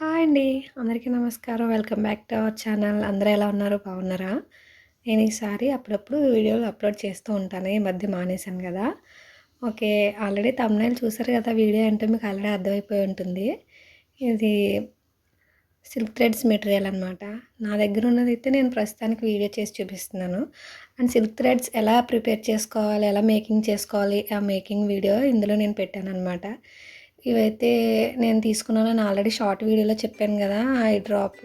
Hi అండి. అందరికీ నమస్కారం. Welcome back to our channel. అందరూ ఎలా ఉన్నారు? బాగున్నారా? నేను ఈసారి అప్పుడప్పుడు వీడియోలు అప్లోడ్ చేస్తూ ఉంటాను. ఈ మధ్య మానేశాను కదా. ఓకే ఆల్రెడీ తమ్నైల్ చూసారు కదా వీడియో అంటే మీకు ఆల్రెడీ అర్థమైపోయి ఉంటుంది. ఇది సిల్క్ థ్రెడ్స్ మెటీరియల్ అనమాట నా దగ్గర ఉన్నది అయితే నేను ప్రస్తుతానికి వీడియో చేసి చూపిస్తున్నాను. అండ్ సిల్క్ థ్రెడ్స్ ఎలా ప్రిపేర్ చేసుకోవాలి? ఎలా మేకింగ్ చేసుకోవాలి? ఆ మేకింగ్ వీడియో ఇందులో నేను పెట్టాను అనమాట ఇవైతే నేను తీసుకున్నాను. ఆల్రెడీ షార్ట్ వీడియోలో చెప్పాను కదా eye drop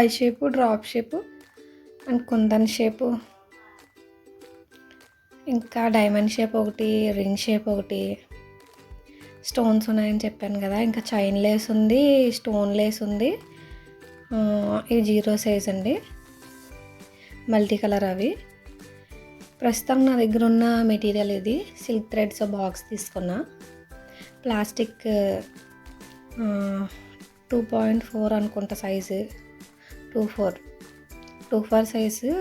eye shape drop shape and kundan shape. ఇంకా డైమండ్ షేప్ ఒకటి రింగ్ షేప్ ఒకటి. స్టోన్స్ ఉన్నాయని చెప్పాను కదా ఇంకా చైన్ లేస్ ఉంది స్టోన్ లేస్ ఉంది. ఇది జీరో సైజ్ అండి. మల్టీ కలర్ అవి. ప్రస్తుతం నా దగ్గర ఉన్న మెటీరియల్ ఇది సిల్క్ థ్రెడ్స్ బాక్స్ తీసుకున్నా. ప్లాస్టిక్ టూ పాయింట్ ఫోర్ అనుకుంటా size two four two four size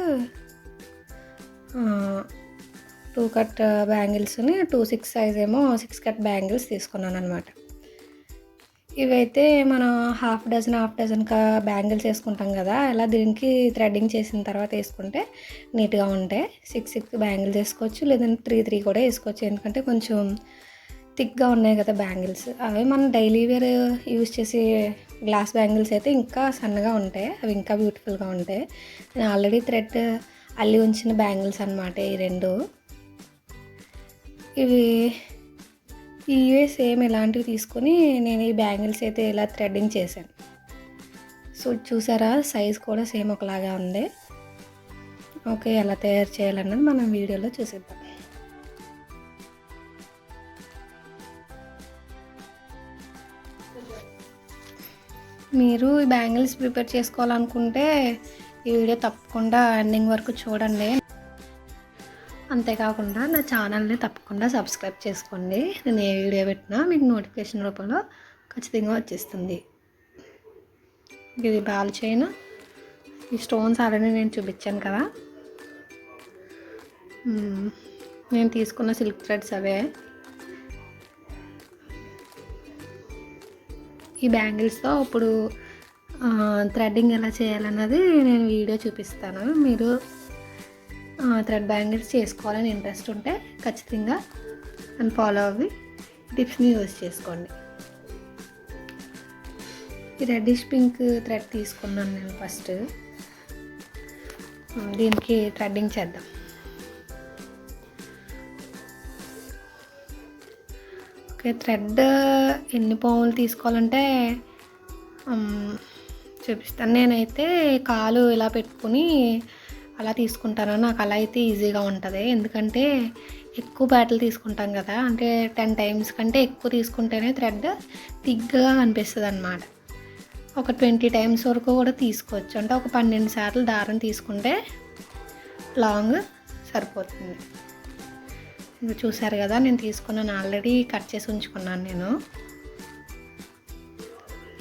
two cut బ్యాంగిల్స్ని two six size ఏమో సిక్స్ కట్ బ్యాంగిల్స్ తీసుకున్నాను అనమాట ఇవైతే మనం హాఫ్ డజన్ హాఫ్ డజన్ కా బ్యాంగిల్స్ వేసుకుంటాం కదా అలా దీనికి థ్రెడ్డింగ్ చేసిన తర్వాత వేసుకుంటే నీట్గా ఉంటాయి సిక్స్ సిక్స్ బ్యాంగిల్స్ వేసుకోవచ్చు లేదంటే త్రీ త్రీ కూడా వేసుకోవచ్చు. ఎందుకంటే కొంచెం థిక్గా ఉన్నాయి కదా బ్యాంగిల్స్. అవి మనం డైలీ వేర్ యూజ్ చేసే గ్లాస్ బ్యాంగిల్స్ అయితే ఇంకా సన్నగా ఉంటాయి. అవి ఇంకా బ్యూటిఫుల్గా ఉంటాయి. నేను ఆల్రెడీ థ్రెడ్ అల్లి ఉంచిన బ్యాంగిల్స్ అనమాట ఈ రెండు. ఇవి ఇవే సేమ్ ఇలాంటివి తీసుకొని నేను ఈ బ్యాంగిల్స్ అయితే ఇలా థ్రెడ్డింగ్ చేశాను. సో చూసారా సైజ్ కూడా సేమ్ ఒకలాగా ఉంది. ఓకే ఎలా తయారు చేయాలన్నది మనం వీడియోలో చూసేద్దాం. మీరు ఈ బ్యాంగిల్స్ ప్రిపేర్ చేసుకోవాలనుకుంటే ఈ వీడియో తప్పకుండా ఎండింగ్ వరకు చూడండి. అంతేకాకుండా నా ఛానల్ని తప్పకుండా సబ్స్క్రైబ్ చేసుకోండి. నేను ఏ వీడియో పెట్టినా మీకు నోటిఫికేషన్ రూపంలో ఖచ్చితంగా వచ్చేస్తుంది. ఇది బాల్ చైన్. ఈ స్టోన్స్ ఆల్రెడీ నేను చూపించాను కదా. నేను తీసుకున్న సిల్క్ థ్రెడ్స్ అవే. ఈ బ్యాంగిల్స్తో ఇప్పుడు థ్రెడ్డింగ్ ఎలా చేయాలన్నది నేను వీడియో చూపిస్తాను. మీరు థ్రెడ్ బ్యాంగిల్స్ చేసుకోవాలని ఇంట్రెస్ట్ ఉంటే ఖచ్చితంగా అండ్ ఫాలో అవ్వి టిప్స్ని యూజ్ చేసుకోండి. ఈ రెడ్డిష్ పింక్ థ్రెడ్ తీసుకున్నాను నేను ఫస్ట్ దీనికి థ్రెడ్డింగ్ చేద్దాం. ఓకే థ్రెడ్ ఎన్ని పావులు తీసుకోవాలంటే చూపిస్తాను. నేనైతే కాలు ఇలా పెట్టుకుని అలా తీసుకుంటాను. నాకు అలా అయితే ఈజీగా ఉంటుంది. ఎందుకంటే ఎక్కువ బ్యాటలు తీసుకుంటాం కదా అంటే టెన్ టైమ్స్ కంటే ఎక్కువ తీసుకుంటేనే థ్రెడ్ తిగ్గగా అనిపిస్తుంది అనమాట ఒక ట్వంటీ టైమ్స్ వరకు కూడా తీసుకోవచ్చు. అంటే ఒక పన్నెండు సార్లు దారం తీసుకుంటే లాంగ్ సరిపోతుంది. ఇది చూసారు కదా నేను తీసుకున్నాను ఆల్రెడీ కట్ చేసి ఉంచుకున్నాను నేను.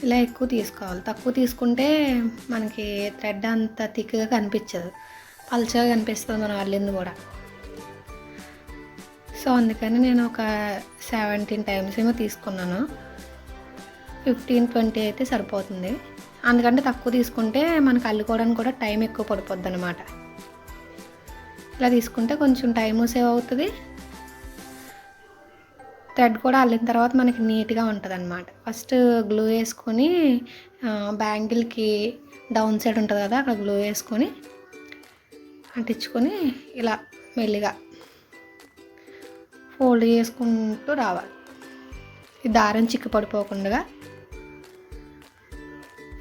ఇలా ఎక్కువ తీసుకోవాలి. తక్కువ తీసుకుంటే మనకి థ్రెడ్ అంత థిక్గా కనిపించదు. పల్చగా కనిపిస్తుంది మనం అల్లింది కూడా. సో అందుకని నేను ఒక సెవెంటీన్ టైమ్స్ ఏమో తీసుకున్నాను. ఫిఫ్టీన్ ట్వంటీ అయితే సరిపోతుంది. అందుకంటే తక్కువ తీసుకుంటే మనకు అల్లుకోవడానికి కూడా టైం ఎక్కువ పడిపోద్ది అనమాట ఇలా తీసుకుంటే కొంచెం టైము సేవ్ అవుతుంది. థ్రెడ్ కూడా అల్లిన తర్వాత మనకి నీట్గా ఉంటుంది అనమాట ఫస్ట్ గ్లూ వేసుకొని బ్యాంగిల్కి డౌన్ సైడ్ ఉంటుంది కదా అక్కడ గ్లూ వేసుకొని అంటించుకొని ఇలా మెల్లిగా ఫోల్డ్ చేసుకుంటూ రావాలి. ఈ దారం చిక్కు పడిపోకుండా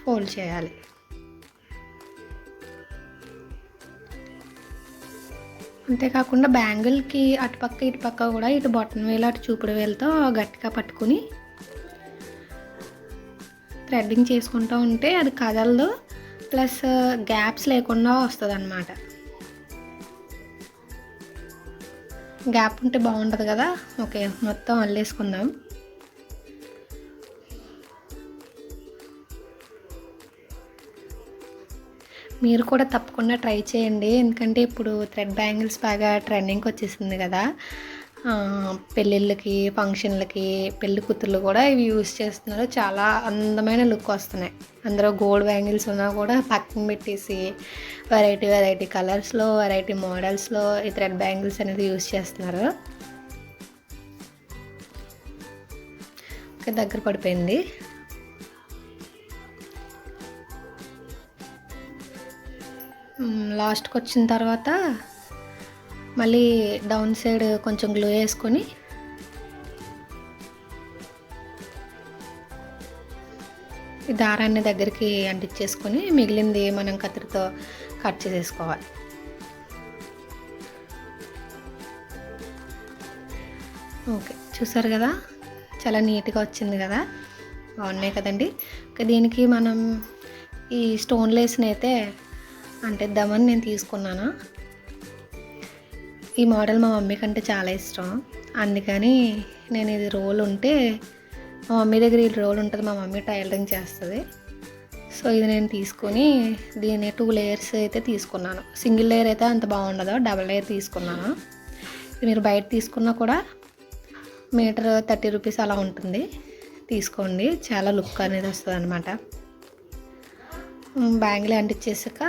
ఫోల్డ్ చేయాలి. అంతేకాకుండా బ్యాంగిల్కి అటుపక్క ఇటుపక్క కూడా ఇటు బొట్టన వేలు అటు చూపుడు వేలతో గట్టిగా పట్టుకుని థ్రెడ్డింగ్ చేసుకుంటూ ఉంటే అది కదలదు. ప్లస్ గ్యాప్స్ లేకుండా వస్తుంది అనమాట గ్యాప్ ఉంటే బాగుంటుంది కదా? ఓకే మొత్తం అల్లేసుకుందాం మీరు కూడా తప్పకుండా ట్రై చేయండి. ఎందుకంటే ఇప్పుడు థ్రెడ్ బ్యాంగిల్స్ బాగా ట్రెండింగ్కి వచ్చేసింది కదా. పెళ్ళిళ్ళకి ఫంక్షన్లకి పెళ్ళి కూతుర్లు కూడా ఇవి యూస్ చేస్తున్నారు. చాలా అందమైన లుక్ వస్తున్నాయి. అందులో గోల్డ్ బ్యాంగిల్స్ ఉన్నా కూడా పక్కన పెట్టేసి వెరైటీ వెరైటీ కలర్స్లో వెరైటీ మోడల్స్లో ఈ థ్రెడ్ బ్యాంగిల్స్ అనేది యూజ్ చేస్తున్నారు. ఓకే దగ్గర పడిపోయింది. లాస్ట్కి వచ్చిన తర్వాత మళ్ళీ డౌన్ సైడ్ కొంచెం గ్లూ వేసుకొని ఈ దారాన్ని దగ్గరికి అంటించేసుకొని మిగిలింది మనం కత్తిరితో కట్ చేసేసుకోవాలి. ఓకే చూసారు కదా? చాలా నీట్గా వచ్చింది కదా? బాగున్నాయి కదండి? ఇంకా దీనికి మనం ఈ స్టోన్ లేస్ని అంటే దమన్ నేను తీసుకున్నాను? ఈ మోడల్ మా మమ్మీ కంటే చాలా ఇష్టం. అందుకని నేను ఇది రోల్ ఉంటే మా మమ్మీ దగ్గర ఈ రోల్ ఉంటుంది మా మమ్మీ టైలరింగ్ చేస్తుంది. సో ఇది నేను తీసుకొని దీని టూ లేయర్స్ అయితే తీసుకున్నాను. సింగిల్ లేయర్ అయితే అంత బాగుండదు డబల్ లేయర్ తీసుకున్నాను. ఇది మీరు బయట తీసుకున్నా కూడా మీటర్ థర్టీ రూపీస్ అలా ఉంటుంది. తీసుకోండి చాలా లుక్ అనేది వస్తుంది అనమాట బ్యాంగిల్ అంటించేసాక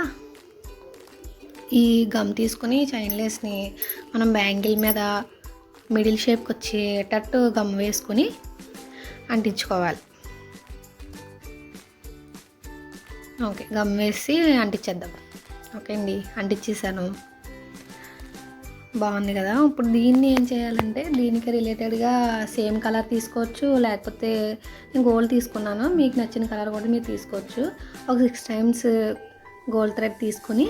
ఈ గమ్ తీసుకుని చైన్లెస్ని మనం బ్యాంగిల్ మీద మిడిల్ షేప్కి వచ్చేటట్టు గమ్ వేసుకొని అంటించుకోవాలి. ఓకే గమ్ వేసి అంటించేద్దాం. ఓకే అండి అంటించేసాను. బాగుంది కదా? ఇప్పుడు దీన్ని ఏం చేయాలంటే దీనికి రిలేటెడ్గా సేమ్ కలర్ తీసుకోవచ్చు లేకపోతే నేను గోల్డ్ తీసుకున్నాను మీకు నచ్చిన కలర్ కూడా మీరు తీసుకోవచ్చు. ఒక సిక్స్ టైమ్స్ గోల్డ్ థ్రెడ్ తీసుకొని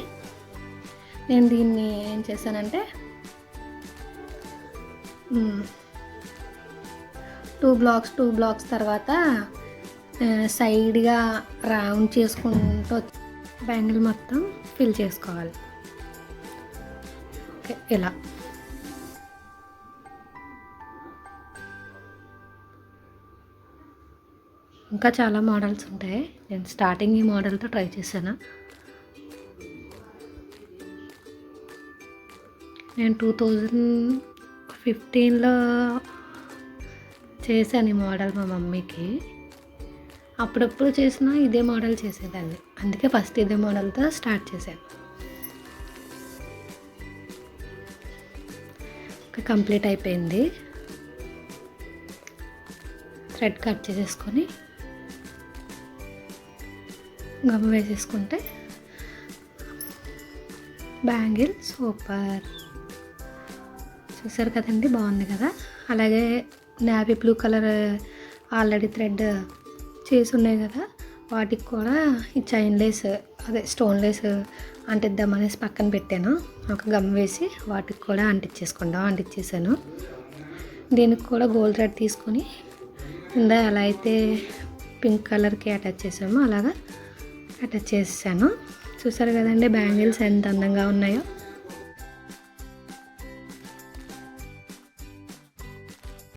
నేను దీన్ని ఏం చేశానంటే టూ బ్లాక్స్ టూ బ్లాక్స్ తర్వాత సైడ్గా రౌండ్ చేసుకుంటూ బ్యాంగిల్ మొత్తం ఫిల్ చేసుకోవాలి. ఓకే ఇలా. ఇంకా చాలా మోడల్స్ ఉంటాయి. నేను స్టార్టింగ్ ఈ మోడల్తో ట్రై చేశాను. నేను టూ థౌజండ్ ఫిఫ్టీన్లో చేశాను ఈ మోడల్ మా మమ్మీకి. అప్పుడప్పుడు చేసిన ఇదే మోడల్ చేసేదాన్ని. అందుకే ఫస్ట్ ఇదే మోడల్తో స్టార్ట్ చేశాను. కంప్లీట్ అయిపోయింది. థ్రెడ్ కట్ చేసేసుకొని గమ్ వేసేసుకుంటే బ్యాంగిల్ సూపర్. చూసారు కదండి బాగుంది కదా? అలాగే navy blue colour already thread చేసి ఉన్నాయి కదా? వాటికి కూడా ఈ చైన్ లేస్ అదే స్టోన్ లేస్ అంటిద్దామనేసి పక్కన పెట్టాను. ఒక గమ్ వేసి వాటికి కూడా అంటించేసుకుందాం అంటించేసాను దీనికి కూడా గోల్డ్ థ్రెడ్ తీసుకొని కింద ఎలా అయితే పింక్ కలర్కి అటాచ్ చేసామో అలాగా అటాచ్ చేసాను చూసారు కదండి బ్యాంగిల్స్ ఎంత అందంగా ఉన్నాయో.